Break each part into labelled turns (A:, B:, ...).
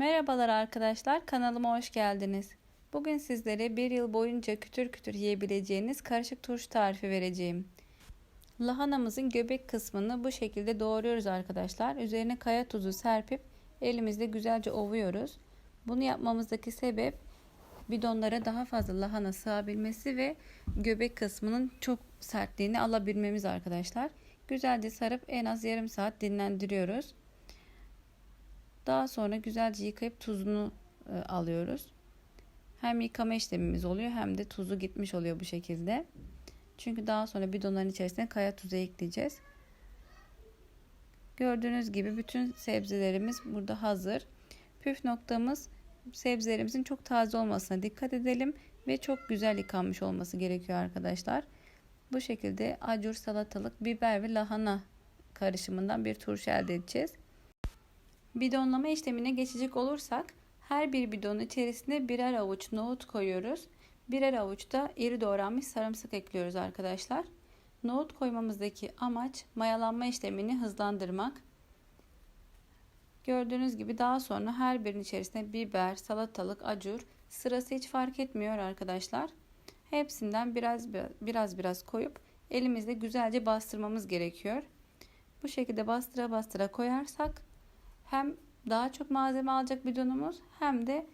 A: Merhabalar arkadaşlar, kanalıma hoş geldiniz. Bugün sizlere bir yıl boyunca kütür kütür yiyebileceğiniz karışık turşu tarifi vereceğim. Lahanamızın göbek kısmını bu şekilde doğruyoruz arkadaşlar. Üzerine kaya tuzu serpip elimizle güzelce ovuyoruz. Bunu yapmamızdaki sebep bidonlara daha fazla lahana sığabilmesi ve göbek kısmının çok sertliğini alabilmemiz arkadaşlar. Güzelce sarıp en az yarım saat dinlendiriyoruz. Daha sonra güzelce yıkayıp tuzunu e, alıyoruz. Hem yıkama işlemimiz oluyor hem de tuzu gitmiş oluyor bu şekilde. Çünkü daha sonra bidonların içerisine kaya tuzu ekleyeceğiz. Gördüğünüz gibi bütün sebzelerimiz burada hazır. Püf noktamız sebzelerimizin çok taze olmasına dikkat edelim ve çok güzel yıkanmış olması gerekiyor arkadaşlar. Bu şekilde acur, salatalık, biber ve lahana karışımından bir turşu elde edeceğiz. Bidonlama işlemine geçecek olursak her bir bidonun içerisine birer avuç nohut koyuyoruz. Birer avuç da iri doğranmış sarımsak ekliyoruz arkadaşlar. Nohut koymamızdaki amaç mayalanma işlemini hızlandırmak. Gördüğünüz gibi daha sonra her birinin içerisine biber, salatalık, acur sırası hiç fark etmiyor arkadaşlar. Hepsinden biraz biraz biraz koyup elimizle güzelce bastırmamız gerekiyor. Bu şekilde bastıra bastıra koyarsak hem daha çok malzeme alacak bidonumuz hem de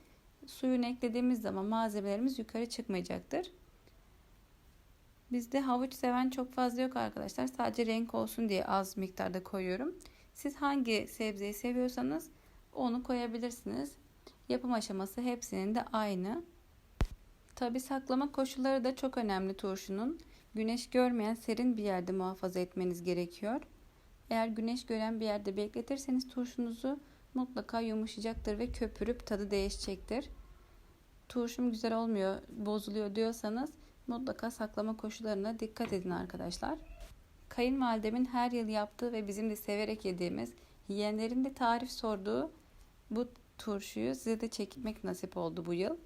A: suyunu eklediğimiz zaman malzemelerimiz yukarı çıkmayacaktır. Bizde havuç seven çok fazla yok arkadaşlar. Sadece renk olsun diye az miktarda koyuyorum. Siz hangi sebzeyi seviyorsanız onu koyabilirsiniz. Yapım aşaması hepsinin de aynı. Tabi saklama koşulları da çok önemli turşunun. Güneş görmeyen serin bir yerde muhafaza etmeniz gerekiyor. Eğer güneş gören bir yerde bekletirseniz turşunuzu mutlaka yumuşayacaktır ve köpürüp tadı değişecektir. Turşum güzel olmuyor, bozuluyor diyorsanız mutlaka saklama koşullarına dikkat edin arkadaşlar. Kayınvalidemin her yıl yaptığı ve bizim de severek yediğimiz, yiyenlerin de tarif sorduğu bu turşuyu size de çekmek nasip oldu bu yıl.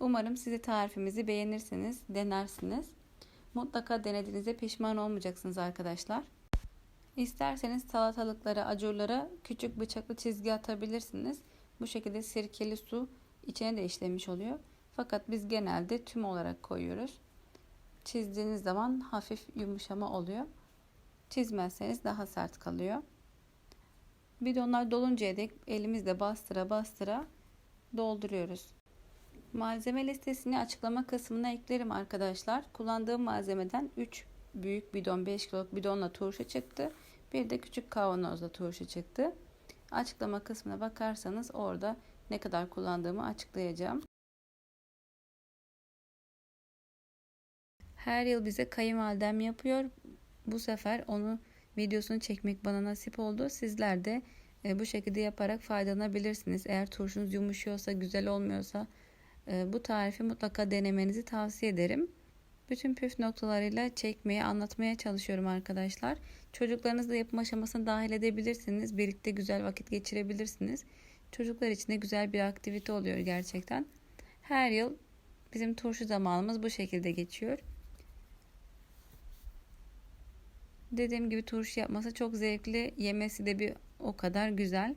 A: Umarım size tarifimizi beğenirsiniz, denersiniz. Mutlaka denediğinizde pişman olmayacaksınız arkadaşlar. İsterseniz salatalıklara, acurlara küçük bıçaklı çizgi atabilirsiniz. Bu şekilde sirkeli su içine de işlemiş oluyor. Fakat biz genelde tüm olarak koyuyoruz. Çizdiğiniz zaman hafif yumuşama oluyor. Çizmezseniz daha sert kalıyor. Bidonlar doluncaya dek elimizle bastıra bastıra dolduruyoruz. Malzeme listesini açıklama kısmına eklerim arkadaşlar. Kullandığım malzemeden 3 büyük bidon 5 kiloluk bidonla turşu çıktı. Bir de küçük kavanozla turşu çıktı. Açıklama kısmına bakarsanız orada ne kadar kullandığımı açıklayacağım. Her yıl bize kayınvalidem yapıyor. Bu sefer onu videosunu çekmek bana nasip oldu. Sizler de e, bu şekilde yaparak faydalanabilirsiniz. Eğer turşunuz yumuşuyorsa, güzel olmuyorsa e, bu tarifi mutlaka denemenizi tavsiye ederim. Bütün püf noktalarıyla çekmeye, anlatmaya çalışıyorum arkadaşlar. Çocuklarınızla yapım aşamasına dahil edebilirsiniz. Birlikte güzel vakit geçirebilirsiniz. Çocuklar için de güzel bir aktivite oluyor gerçekten. Her yıl bizim turşu zamanımız bu şekilde geçiyor. Dediğim gibi turşu yapması çok zevkli. Yemesi de bir o kadar güzel.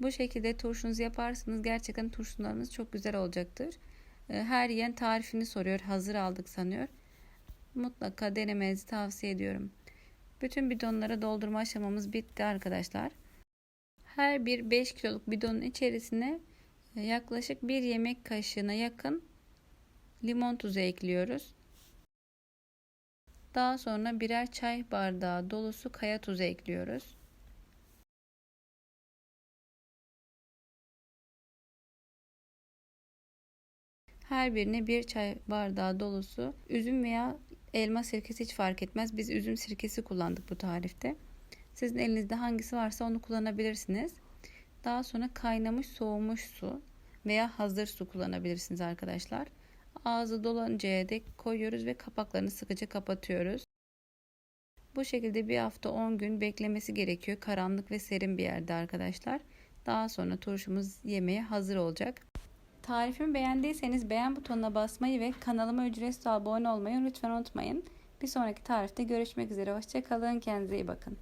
A: Bu şekilde turşunuzu yaparsınız. Gerçekten turşularınız çok güzel olacaktır. Ee, her yiyen tarifini soruyor. Hazır aldık sanıyor. Mutlaka denemenizi tavsiye ediyorum. Bütün bidonlara doldurma aşamamız bitti arkadaşlar. Her bir 5 kiloluk bidonun içerisine e, yaklaşık bir yemek kaşığına yakın limon tuzu ekliyoruz. Daha sonra birer çay bardağı dolusu kaya tuzu ekliyoruz. Her birine bir çay bardağı dolusu üzüm veya elma sirkesi hiç fark etmez. Biz üzüm sirkesi kullandık bu tarifte. Sizin elinizde hangisi varsa onu kullanabilirsiniz. Daha sonra kaynamış soğumuş su veya hazır su kullanabilirsiniz arkadaşlar. Ağzı doluncaya dek koyuyoruz ve kapaklarını sıkıca kapatıyoruz. Bu şekilde bir hafta 10 gün beklemesi gerekiyor. Karanlık ve serin bir yerde arkadaşlar. Daha sonra turşumuz yemeğe hazır olacak. Tarifimi beğendiyseniz beğen butonuna basmayı ve kanalıma ücretsiz abone olmayı lütfen unutmayın. Bir sonraki tarifte görüşmek üzere. Hoşçakalın. Kendinize iyi bakın.